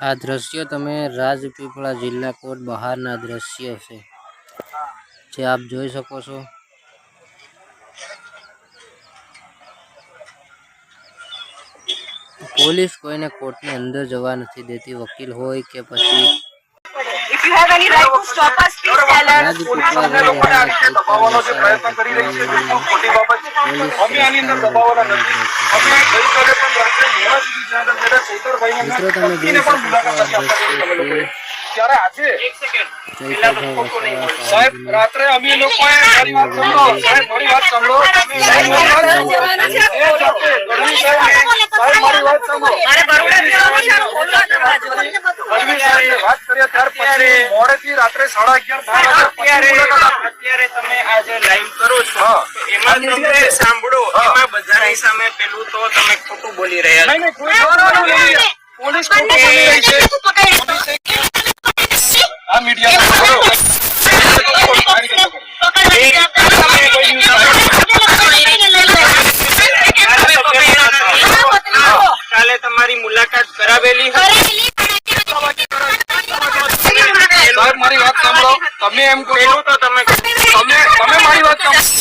આ દ્રશ્ય તમે રાજપીપળા જિલ્લા કોર્ટ બહારના દ્રશ્ય છે. જે આપ જોઈ શકો છો. પોલીસ કોઈને કોર્ટની અંદર જવા નથી દેતી. વકીલ હોય કે પછી If મિત્રો તમે જોઈ શકો છો ત્યારે આજે સાહેબ રાત્રે અમે લોકોએ મારી વાત સાંભળો. સાહેબ મારી વાત સાંભળો. સાહેબ મારી વાત સાંભળો. વાત સાંભળો. ત્યાર પછી મોડેથી રાત્રે સાડા અગિયાર અત્યારે તમે આ જે લાઈવ કરો છો હા. એમાં તમે સાંભળો. હા. એમાં બધાની સામે પેલું તો તમે ખોટું બોલી રહ્યા. પોલીસ ખોટું બોલી રહી છે. આ મીડિયા કાલે તમારી મુલાકાત કરાવેલી સાહેબ મારી વાત સાંભળો. તમે એમ કહો તો તમે તમે તમે મારી વાત સાંભળો.